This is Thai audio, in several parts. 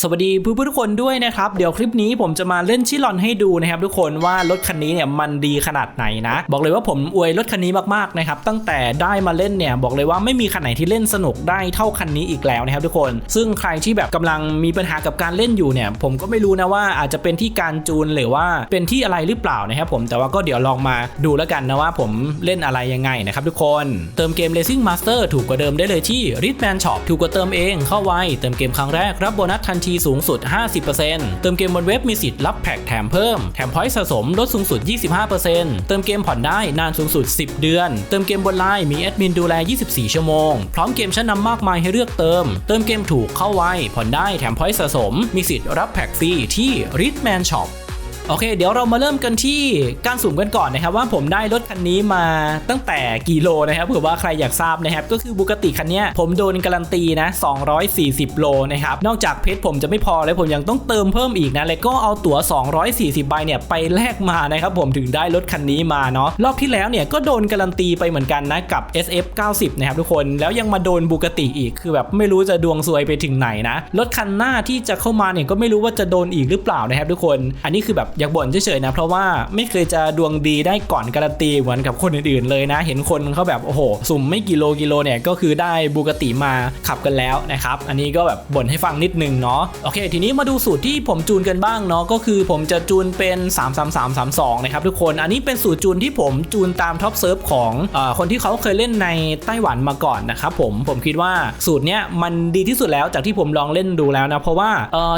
สวัสดีเพื่อนๆทุกคนด้วยนะครับ เดี๋ยวคลิปนี้ผมจะมาเล่นชิลอนให้ดูนะครับทุกคนว่ารถคันนี้เนี่ยมันดีขนาดไหนนะ บอกเลยว่าผมอวยรถคันนี้มากๆนะครับตั้งแต่ได้มาเล่นเนี่ยบอกเลยว่าไม่มีคันไหนที่เล่นสนุกได้เท่าคันนี้อีกแล้วนะครับทุกคน ซึ่งใครที่แบบกำลังมีปัญหากับการเล่นอยู่เนี่ย ผมก็ไม่รู้นะว่าอาจจะเป็นที่การจูนหรือว่าเป็นที่อะไรหรือเปล่านะครับผมแต่ว่าก็เดี๋ยวลองมาดูแล้วกันนะว่าผมเล่นอะไรยังไงนะครับทุกคนเติมเกม Racing Master ถูกกว่าเดิมได้เลยที่ r i t m a n Shop ถูกกว่าเติมเองเข้าไวเติมเกมครั้งแรกรับโบนัสทันทีสูงสุด 50%เติมเกมบนเว็บมีสิทธิ์รับแพ็กแถมเพิ่ม แถมพอยต์สะสมลดสูงสุด 25%เติมเกมผ่อนได้นานสูงสุด 10 เดือน เติมเกมบนไลน์มีแอดมินดูแล 24 ชั่วโมง พร้อมเกมชั้นนำมากมายให้เลือกเติม เติมเกมถูกเข้าไวผ่อนได้แถมพอยต์สะสม มีสิทธิ์รับแพ็กฟรีที่ริทแมนช็อป โอเค เดี๋ยวเรามาเริ่มกันที่การสุ่มกันก่อนนะครับ ว่าผมได้รถคันนี้มาตั้งแต่กี่โลนะครับเผื่อว่าใครอยากทราบนะครับ ก็คือบุกติคันนี้ผมโดนการันตีนะ 240 โลนะครับ นอกจากเพชรผมจะไม่พอแล้วผมยังต้องเติมเพิ่มอีกนะแล้วก็เอาตั๋ว 240 ใบเนี่ยไปแลกมานะครับผมถึงได้รถคันนี้มาเนาะรอบที่แล้วเนี่ยก็โดนการันตีไปเหมือนกันนะกับ SF 90 นะครับทุกคนแล้วยังมาโดนบุกติอีกคือแบบไม่รู้จะดวงซวยไปถึงไหนนะรถคันหน้าที่จะเข้ามาเนี่ยก็ไม่รู้ว่าจะโดนอีกหรือเปล่านะครับทุกคน อันนี้คือแบบอยากบ่นเฉยๆนะเพราะว่าไม่เคยจะดวงดีได้ก่อนการันตีเหมือนกับคนอื่นๆเลยนะ เห็นคนเขาแบบโอ้โหสุ่มไม่กี่โลกิโลเนี่ยก็คือได้บูกติมาขับกันแล้วนะครับอันนี้ก็แบบบ่นให้ฟังนิดนึงเนาะโอเค ทีนี้มาดูสูตรที่ผมจูนกันบ้างเนาะก็คือผมจะจูนเป็น 33332นะครับทุกคนอันนี้เป็นสูตรจูนที่ผมจูนตามท็อปเซิร์ฟของอคนที่เขาเคยเล่นในไต้หวันมาก่อนนะครับผมผมคิดว่าสูตรเนี้ยมันดีที่สุดแล้วจากที่ผมลองเล่นดูแล้วนะเพราะว่า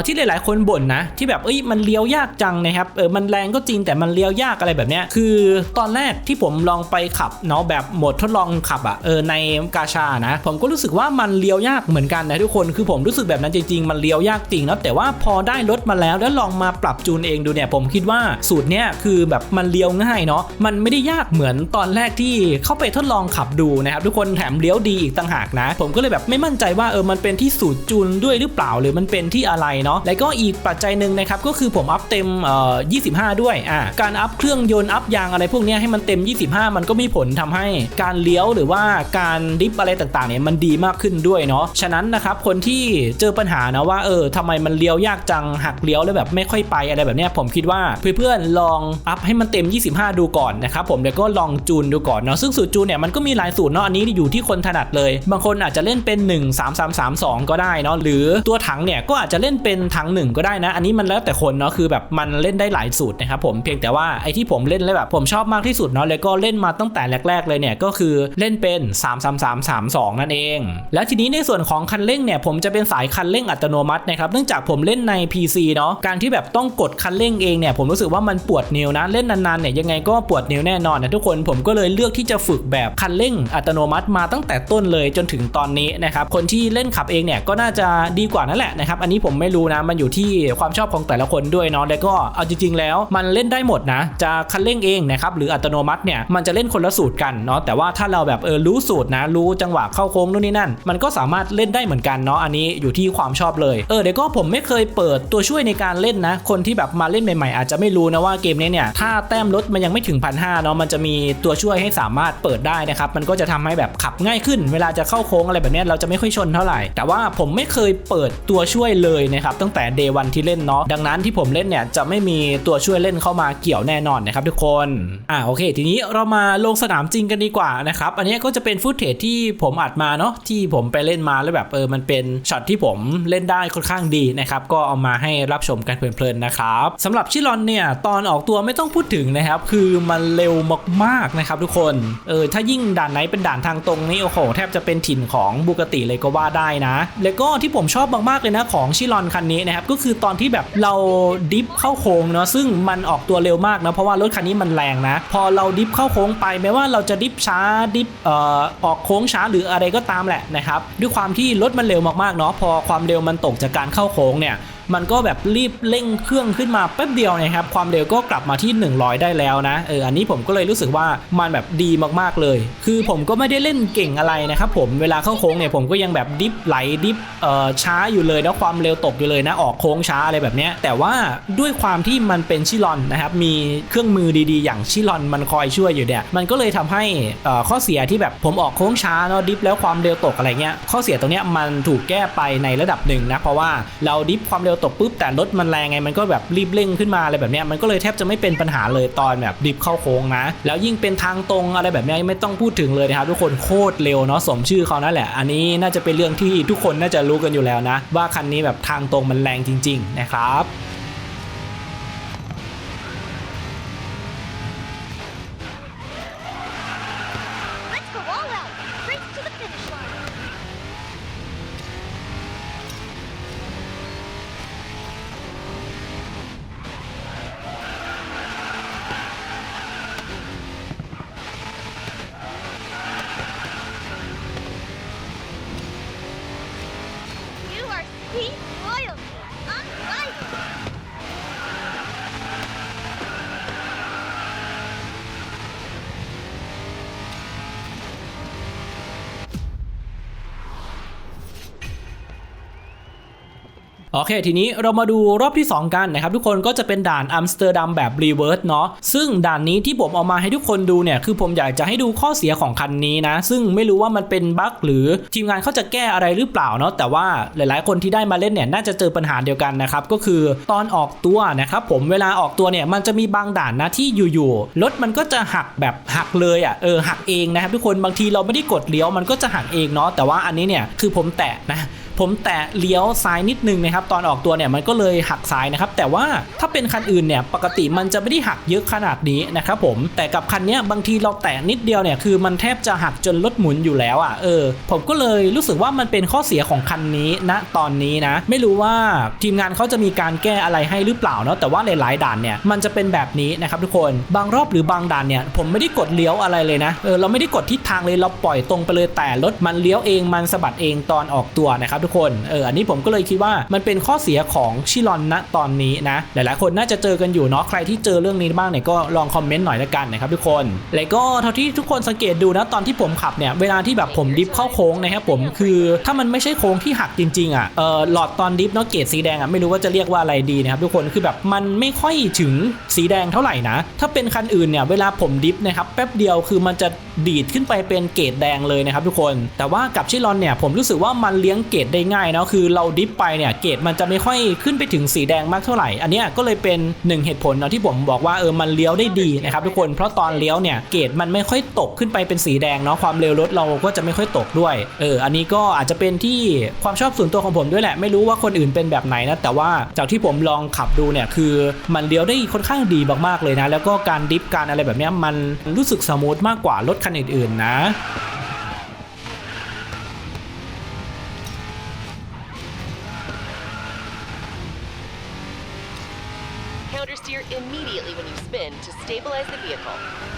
ที่หลายๆคนบ่นนะที่แบบเอ้ยมันเลี้ยวยากจังนะครับเออมันแรงก็จริงแต่มันเลี้ยวยากอะไรแบบเนี้ยคือตอนแรกที่ผมลองไปขับเนาะแบบโหมดทดลองขับอะ่ะเออในกาชานะ ผมก็รู้สึกว่ามันเลี้ยวยากเหมือนกันนะทุกคนคือผมรู้สึกแบบนั้นจริงๆมันเลี้ยวยากจริงนะแต่ว่าพอได้รถมาแล้วแล้วลองมาปรับจูนเองดูเนี่ยผมคิดว่าสูตรเนี้ยคือแบบมันเลี้ยวง่ายเนาะมันไม่ได้ยากเหมือนตอนแรกที่เข้าไปทดลองขับดูนะครับทุกคนแถมเลี้ยวดีอีกต่างหากนะ ผมก็เลยแบบไม่มั่นใจว่าเออมันเป็นที่สูตรจูนด้วยหรือเปล่าหรือมันเป็นที่อะไรเนาะแล้วก็อีกปัจจัยหนึ่งนะครับก็คือผมอัพเต็มเอ่อ25 ด้วยอ่าการอัพเครื่องยนต์อัพยางอะไรพวกนี้ให้มันเต็ม 25 มันก็มีผลทำให้การเลี้ยวหรือว่าการดิฟอะไรต่างๆเนี่ยมันดีมากขึ้นด้วยเนาะฉะนั้นนะครับคนที่เจอปัญหานะว่าเออทำไมมันเลี้ยวยากจังหักเลี้ยวแล้วแบบไม่ค่อยไปอะไรแบบเนี้ยผมคิดว่าเพื่อนๆลองอัพให้มันเต็ม 25 ดูก่อนนะครับผมแล้วก็ลองจูนดูก่อนเนาะซึ่งสูตรจูนเนี่ยมันก็มีหลายสูตรเนาะอันนี้อยู่ที่คนถนัดเลย บางคนอาจจะเล่นเป็น 1 3 3 3 2 ก็ได้เนาะหรือตัวถังเนี่ยก็อาจจะเล่นเป็นถัง1 ก็ได้นะ อันนี้มันแล้วแต่คนเนาะคือแบบมันเล่นได้หลายสูตรนะครับผมเพียงแต่ว่าไอ้ที่ผมเล่นแล้วแบบผมชอบมากที่สุดเนาะแล้วก็เล่นมาตั้งแต่แรก ๆ เลยเนี่ยก็คือเล่นเป็น 3 3 3 3 2 นั่นเอง แล้วทีนี้ในส่วนของคันเร่งเนี่ยผมจะเป็นสายคันเร่งอัตโนมัตินะครับเนื่องจากผมเล่นใน PC เนาะการที่แบบต้องกดคันเร่งเองเนี่ยผมรู้สึกว่ามันปวดนิ้วนะเล่นนานๆเนี่ยยังไงก็ปวดนิ้วแน่นอนนะทุกคนผมก็เลยเลือกที่จะฝึกแบบคันเร่งอัตโนมัติมาตั้งแต่ต้นเลยจนถึงตอนนี้นะครับคนที่เล่นขับเองเนี่ยก็น่าจะดีกว่านั่นแหละนะครับอันนี้ผมไม่รู้นะมันอยู่ที่ความชอบของแต่ละคนด้วยเนาะแล้วก็เอาจริง ๆ แล้ว มันเล่นได้หมดนะ จะคันเร่งเองนะครับหรืออัตโนมัติเนี่ยมันจะเล่นคนละสูตรกันเนาะแต่ว่าถ้าเราแบบเออรู้สูตรนะ รู้จังหวะเข้าโค้งนู่นนี่นั่น มันก็สามารถเล่นได้เหมือนกันเนาะอันนี้อยู่ที่ความชอบเลยเออเดี๋ยวก็ผมไม่เคยเปิดตัวช่วยในการเล่นนะ คนที่แบบมาเล่นใหม่ๆ อาจจะไม่รู้นะว่าเกมนี้เนี่ยถ้าแต้มรถมันยังไม่ถึงพันห้าเนาะมันจะมีตัวช่วยให้สามารถเปิดได้นะครับมันก็จะทำให้แบบขับง่ายขึ้น เวลาจะเข้าโค้งอะไรแบบนี้เราจะไม่ค่อยชนเท่าไหร่ แต่ว่าผมไม่เคยเปิดตัวช่วยเลยนะครับตั้งแต่เดวันที่เล่นเนาะดังนั้นที่ผมเล่นเนี่ยจะไม่มีตัวช่วยเล่นเข้ามาเกี่ยวแน่นอนนะครับทุกคนอ่าโอเค ทีนี้เรามาลงสนามจริงกันดีกว่านะครับอันนี้ก็จะเป็นฟุตเทจที่ผมอัดมาเนาะที่ผมไปเล่นมาแล้วแบบเออมันเป็นช็อตที่ผมเล่นได้ค่อนข้างดีนะครับก็เอามาให้รับชมกันเพลินๆนะครับสำหรับชิลอนเนี่ยตอนออกตัวไม่ต้องพูดถึงนะครับคือมันเร็วมากๆนะครับทุกคนเออถ้ายิ่งด่านไหนเป็นด่านทางตรงนี่โอ้โหแทบจะเป็นถิ่นของบุกติเลยก็ว่าได้นะ แล้วก็ที่ผมชอบมากๆเลยนะของชิลอนคันนี้นะครับก็คือตอนที่แบบเราดิฟเข้าโค้งเนาะซึ่งมันออกตัวเร็วมากนะเพราะว่ารถคันนี้มันแรงนะ พอเราดิฟเข้าโค้งไปแม้ว่าเราจะดิฟช้าดิฟเอ่อออกโค้งช้าหรืออะไรก็ตามแหละนะครับด้วยความที่รถมันเร็วมากๆเนาะพอความเร็วมันตกจากการเข้าโค้งเนี่ย มันก็แบบรีบเร่งเครื่องขึ้นมาแป๊บเดียวนะครับความเร็วก็กลับมาที่ 100 ได้แล้วนะเอออันนี้ผมก็เลยรู้สึกว่ามันแบบดีมากๆเลย คือผมก็ไม่ได้เล่นเก่งอะไรนะครับผมเวลาเข้าโค้งเนี่ยผมก็ยังแบบดิฟไหลดิฟเอ่อช้าอยู่เลยนะความเร็วตกอยู่เลยนะออกโค้งช้าอะไรแบบเนี้ยแต่ว่าด้วยความที่มันเป็นชิลอนนะครับมีเครื่องมือดีๆ อย่างชิลอนมันคอยช่วยอยู่เนี่ยมันก็เลยทำให้เอ่อข้อเสียที่แบบผมออกโค้งช้าเนาะดิฟแล้วความเร็วตกอะไรเงี้ยข้อเสียตรงเนี้ยมันถูกแก้ไปในระดับหนึ่งนะเพราะว่าเราดิฟความเร็วตกปุ๊บแต่รถมันแรงไงมันก็แบบรีบเร่งขึ้นมาอะไรแบบนี้มันก็เลยแทบจะไม่เป็นปัญหาเลยตอนแบบดิบเข้าโค้งนะ แล้วยิ่งเป็นทางตรงอะไรแบบนี้ไม่ต้องพูดถึงเลยนะครับทุกคนโคตรเร็วเนาะสมชื่อเขานั่นแหละ อันนี้น่าจะเป็นเรื่องที่ทุกคนน่าจะรู้กันอยู่แล้วนะ ว่าคันนี้แบบทางตรงมันแรงจริง ๆ นะครับ โอเค ทีนี้เรามาดูรอบที่ 2 กันนะครับทุกคนก็จะเป็นด่านอัมสเตอร์ดัมแบบรีเวิร์สเนาะซึ่งด่านนี้ที่ผมเอามาให้ทุกคนดูเนี่ยคือผมอยากจะให้ดูข้อเสียของคันนี้นะ ซึ่งไม่รู้ว่ามันเป็นบั๊กหรือทีมงานเขาจะแก้อะไรหรือเปล่าเนาะแต่ว่าหลายๆ คนที่ได้มาเล่นเนี่ยน่าจะเจอปัญหาเดียวกันนะครับก็คือตอนออกตัวนะครับผมเวลาออกตัวเนี่ยมันจะมีบางด่านนะที่อยู่ๆรถมันก็จะหักแบบหักเลยอะเออหักเองนะครับทุกคนบางทีเราไม่ได้กดเลี้ยวมันก็จะหักเองเนาะแต่ว่าอันนี้เนี่ยคือผมแตะนะผมแตะเลี้ยวซ้ายนิดนึงนะครับตอนออกตัวเนี่ยมันก็เลยหักซ้ายนะครับแต่ว่าถ้าเป็นคันอื่นเนี่ยปกติมันจะไม่ได้หักเยอะขนาดนี้นะครับผมแต่กับคันนี้บางทีเราแตะนิดเดียวเนี่ยคือมันแทบจะหักจนรถหมุนอยู่แล้วอะเออผมก็เลยรู้สึกว่ามันเป็นข้อเสียของคันนี้ณตอนนี้นะ ไม่รู้ว่าทีมงานเขาจะมีการแก้อะไรให้หรือเปล่าเนาะแต่ว่าหลายๆด่านเนี่ยมันจะเป็นแบบนี้นะครับทุกคนบางรอบหรือบางด่านเนี่ยผมไม่ได้กดเลี้ยวอะไรเลยนะเออเราไม่ได้กดทิศทางเลยเราปล่อยตรงไปเลยแต่รถมันเลี้ยวเองมันสะบัดเองตอนออกตัวนะครับทุกคนเอออันนี้ผมก็เลยคิดว่ามันเป็นข้อเสียของชิลอนณตอนนี้นะหลายๆ คนน่าจะเจอกันอยู่เนาะใครที่เจอเรื่องนี้บ้างเนี่ยก็ลองคอมเมนต์หน่อยละกันนะครับทุกคน แล้วก็เท่าที่ทุกคนสังเกตดูนะตอนที่ผมขับเนี่ยเวลาที่แบบผมดิฟเข้าโค้งนะครับผมคือถ้ามันไม่ใช่โค้งที่หักจริงๆอะเออหลอดตอนดิฟเนาะเกรดสีแดงอะไม่รู้ว่าจะเรียกว่าอะไรดีนะครับทุกคนคือแบบมันไม่ค่อยถึงสีแดงเท่าไหร่นะ ถ้าเป็นคันอื่นเนี่ยเวลาผมดิฟนะครับแป๊บเดียวคือมันจะดีดขึ้นไปเป็นเกรดแดงเลยนะครับทุกคน แต่ว่ากับชิลอนเนี่ยผมรู้สึกว่ามันเลี้ยงเกรดได้ง่ายเนาะคือเราดิฟไปเนี่ยเกรดมันจะไม่ค่อยขึ้นไปถึงสีแดงมากเท่าไหร่ อันนี้ก็เลยเป็นหนึ่งเหตุผลเนาะที่ผมบอกว่าเออมันเลี้ยวได้ดีนะครับทุกคนเพราะตอนเลี้ยวเนี่ยเกรดมันไม่ค่อยตกขึ้นไปเป็นสีแดงเนาะความเร็วรถเราก็จะไม่ค่อยตกด้วยเอออันนี้ก็อาจจะเป็นที่ความชอบส่วนตัวของผมด้วยแหละ ไม่รู้ว่าคนอื่นเป็นแบบไหนนะแต่ว่าจากที่ผมลองขับดูเนี่ยคือมันเลี้ยวได้ค่อนข้างดีมากๆเลยนะ แล้วก็การดิฟการอะไรแบบนี้มันรู้สึกสมูทมากกว่ารถคันอื่นๆนะ Steer immediately when you spin to stabilize the vehicle.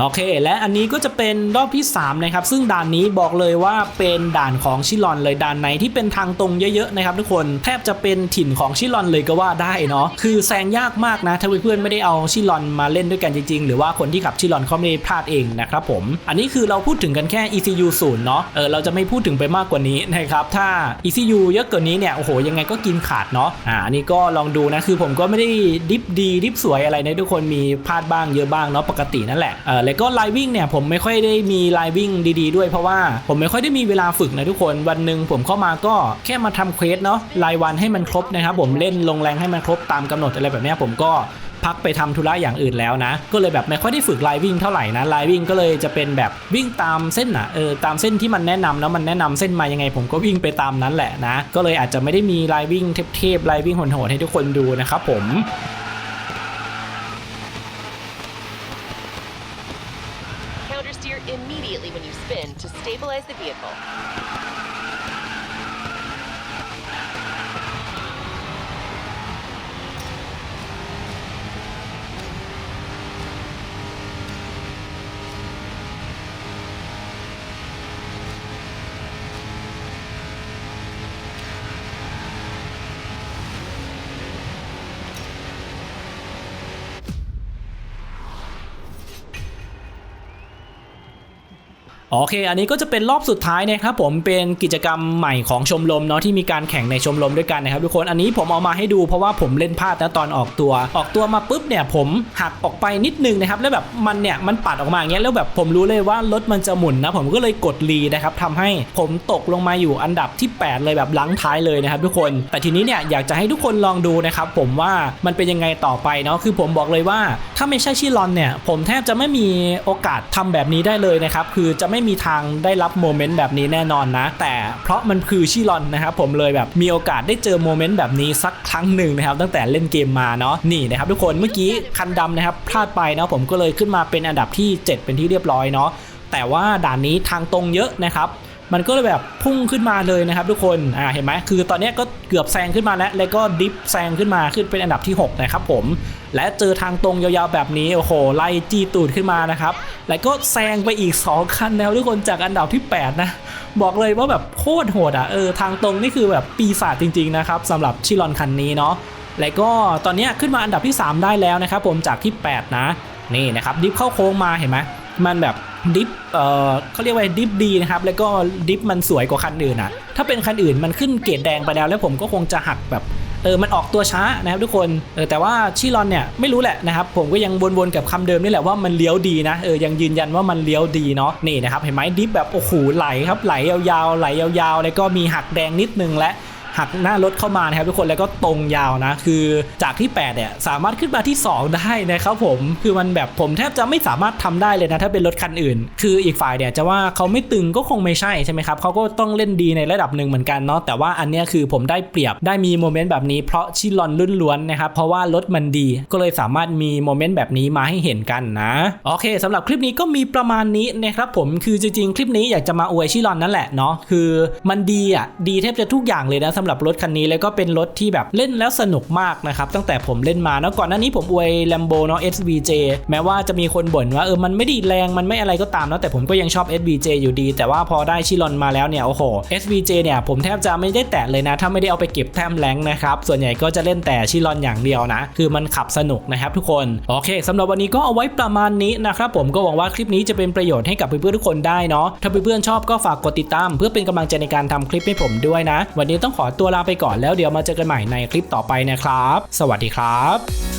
โอเค และอันนี้ก็จะเป็นรอบที่ 3 นะครับ ซึ่งด่านนี้บอกเลยว่าเป็นด่านของชิลอนเลยด่านไหนที่เป็นทางตรงเยอะๆนะครับทุกคนแทบจะเป็นถิ่นของชิลอนเลยก็ว่าได้เนาะคือแซงยากมากนะถ้าเพื่อนๆไม่ได้เอาชิลอนมาเล่นด้วยกันจริงๆ หรือว่าคนที่ขับชิลอนเขาไม่ได้พลาดเองนะครับผม อันนี้คือเราพูดถึงกันแค่ ECU 0เนาะเออเราจะไม่พูดถึงไปมากกว่านี้นะครับถ้า ECU เยอะกว่านี้เนี่ยโอ้โหยังไงก็กินขาดเนาะอ่าอันนี้ก็ลองดูนะคือผมก็ไม่ได้ดิฟดีดิฟสวยอะไรนะทุกคนมีพลาดบ้างเยอะบ้างเนาะปกตินั่นแหละเออแล้วก็ไลวิ่งเนี่ยผมไม่ค่อยได้มีไลวิ่งดีๆด้วยเพราะว่าผมไม่ค่อยได้มีเวลาฝึกนะทุกคนวันหนึ่งผมเข้ามาก็แค่มาทำเควสเนาะรายวันให้มันครบนะครับผมเล่นลงแรงให้มันครบตามกำหนดอะไรแบบนี้ผมก็พักไปทำธุระอย่างอื่นแล้วนะ ก็เลยแบบไม่ค่อยได้ฝึกไลวิ่งเท่าไหร่นะไลวิ่งก็เลยจะเป็นแบบวิ่งตามเส้นอะเออตามเส้นที่มันแนะนำแล้วมันแนะนำเส้นมายังไง ผมก็วิ่งไปตามนั้นแหละนะ ก็เลยอาจจะไม่ได้มีไลวิ่งเทพๆไลวิ่งโหดๆให้ทุกคนดูนะครับผม stabilize the vehicle. โอเค อันนี้ก็จะเป็นรอบสุดท้ายนะครับผมเป็นกิจกรรมใหม่ของชมรมเนาะที่มีการแข่งในชมรมด้วยกันนะครับทุกคนอันนี้ผมเอามาให้ดูเพราะว่าผมเล่นพลาดนะตอนออกตัว ออกตัวมาปุ๊บเนี่ยผมหักออกไปนิดนึงนะครับแล้วแบบมันเนี่ยมันปัดออกมาอย่างเงี้ยแล้วแบบผมรู้เลยว่ารถมันจะหมุนนะผมก็เลยกดรีนะครับทำให้ผมตกลงมาอยู่อันดับที่ 8 เลยแบบหลังท้ายเลยนะครับทุกคน แต่ทีนี้เนี่ยอยากจะให้ทุกคนลองดูนะครับผมว่ามันเป็นยังไงต่อไปเนาะคือผมบอกเลยว่าถ้าไม่ใช่ชิลอนเนี่ยผมแทบจะไม่มีโอกาสทำแบบนี้ได้เลยนะครับคือจะไม่มีทางได้รับโมเมนต์แบบนี้แน่นอนนะ แต่เพราะมันคือชิลอนนะครับผมเลยแบบมีโอกาสได้เจอโมเมนต์แบบนี้สักครั้งหนึ่งนะครับตั้งแต่เล่นเกมมาเนาะนี่นะครับทุกคนเมื่อกี้คันดำนะครับพลาดไปเนาะผมก็เลยขึ้นมาเป็นอันดับที่ 7 เป็นที่เรียบร้อยเนาะแต่ว่าด่านนี้ทางตรงเยอะนะครับ มันก็เลยแบบพุ่งขึ้นมาเลยนะครับ ทุกคนอ่าเห็นไหมคือตอนนี้ก็เกือบแซงขึ้นมาแล้ว แล้วก็ดิฟแซงขึ้นมาขึ้นเป็นอันดับที่ 6 นะครับผม และเจอทางตรงยาวๆแบบนี้โอ้โหไล่จีตูดขึ้นมานะครับ แล้วก็แซงไปอีก 2 คันแล้วทุกคนจากอันดับที่ 8 นะ บอกเลยว่าแบบโคตรโหดอะเออทางตรงนี่คือแบบปีศาจจริงๆนะครับสำหรับชิลอนคันนี้เนาะแล้วก็ตอนนี้ขึ้นมาอันดับที่ 3 ได้แล้วนะครับผมจากที่ 8 นะนี่นะครับดิฟเข้าโค้งมาเห็นไหม มันแบบดิฟเอ่อเขาเรียกว่าดิฟดีนะครับ แล้วก็ดิฟมันสวยกว่าคันอื่นอะ ถ้าเป็นคันอื่นมันขึ้นเกรดแดงไปแล้ว แล้วผมก็คงจะหักแบบเออ มันออกตัวช้านะครับทุกคน เออ แต่ว่าชิลอนเนี่ยไม่รู้แหละนะครับ ผมก็ยังวนๆกับคำเดิมนี่แหละว่ามันเลี้ยวดีนะ เออ ยังยืนยันว่ามันเลี้ยวดีเนาะ นี่นะครับ เห็นไหมดิฟแบบโอ้โหไหลครับ ไหลยาวๆ ไหลยาวๆ แล้วก็มีหักแดงนิดนึงและ หักหน้ารถเข้ามานะครับทุกคนแล้วก็ตรงยาวนะ คือจากที่8เนี่ยสามารถขึ้นมาที่ 2 ได้นะครับผมคือมันแบบผมแทบจะไม่สามารถทำได้เลยนะถ้าเป็นรถคันอื่น คืออีกฝ่ายเนี่ยจะว่าเขาไม่ตึงก็คงไม่ใช่ใช่ไหมครับเขาก็ต้องเล่นดีในระดับหนึ่งเหมือนกันเนาะแต่ว่าอันนี้คือผมได้เปรียบได้มีโมเมนต์แบบนี้เพราะชิลอนลุ่นล้วนนะครับเพราะว่ารถมันดีก็เลยสามารถมีโมเมนต์แบบนี้มาให้เห็นกันนะโอเคสำหรับคลิปนี้ก็มีประมาณนี้นะครับผมคือจริงๆคลิปนี้อยากจะมาอวยชิลอนนั่นแหละเนาะคือมันดีอะดีแทบจะทุกอย่างเลยนะสำหรับรถคันนี้แล้วก็เป็นรถที่แบบเล่นแล้วสนุกมากนะครับตั้งแต่ผมเล่นมาแล้วก่อนหน้านี้ผมอวย Lambo เนาะ SVJ แม้ว่าจะมีคนบ่นว่าเออมันไม่ดีแรงมันไม่อะไรก็ตามนะแต่ผมก็ยังชอบ SVJ อยู่ดี แต่ว่าพอได้ชิลอนมาแล้วเนี่ยโอ้โห SVJ เนี่ยผมแทบจะไม่ได้แตะเลยนะ ถ้าไม่ได้เอาไปเก็บแต้มแรงนะครับส่วนใหญ่ก็จะเล่นแต่ชิลอนอย่างเดียวนะ คือมันขับสนุกนะครับทุกคนโอเคสำหรับวันนี้ก็เอาไว้ประมาณนี้นะครับผมก็หวังว่าคลิปนี้จะเป็นประโยชน์ให้กับเพื่อนๆทุกคนได้เนาะถ้าเพื่อนๆชอบก็ฝากกดติดตาม เพื่อเป็นกำลังใจในการทำคลิปให้ผมด้วยนะ วันนี้ต้องขอตัวลาไปก่อนแล้วเดี๋ยวมาเจอกันใหม่ในคลิปต่อไปนะครับ สวัสดีครับ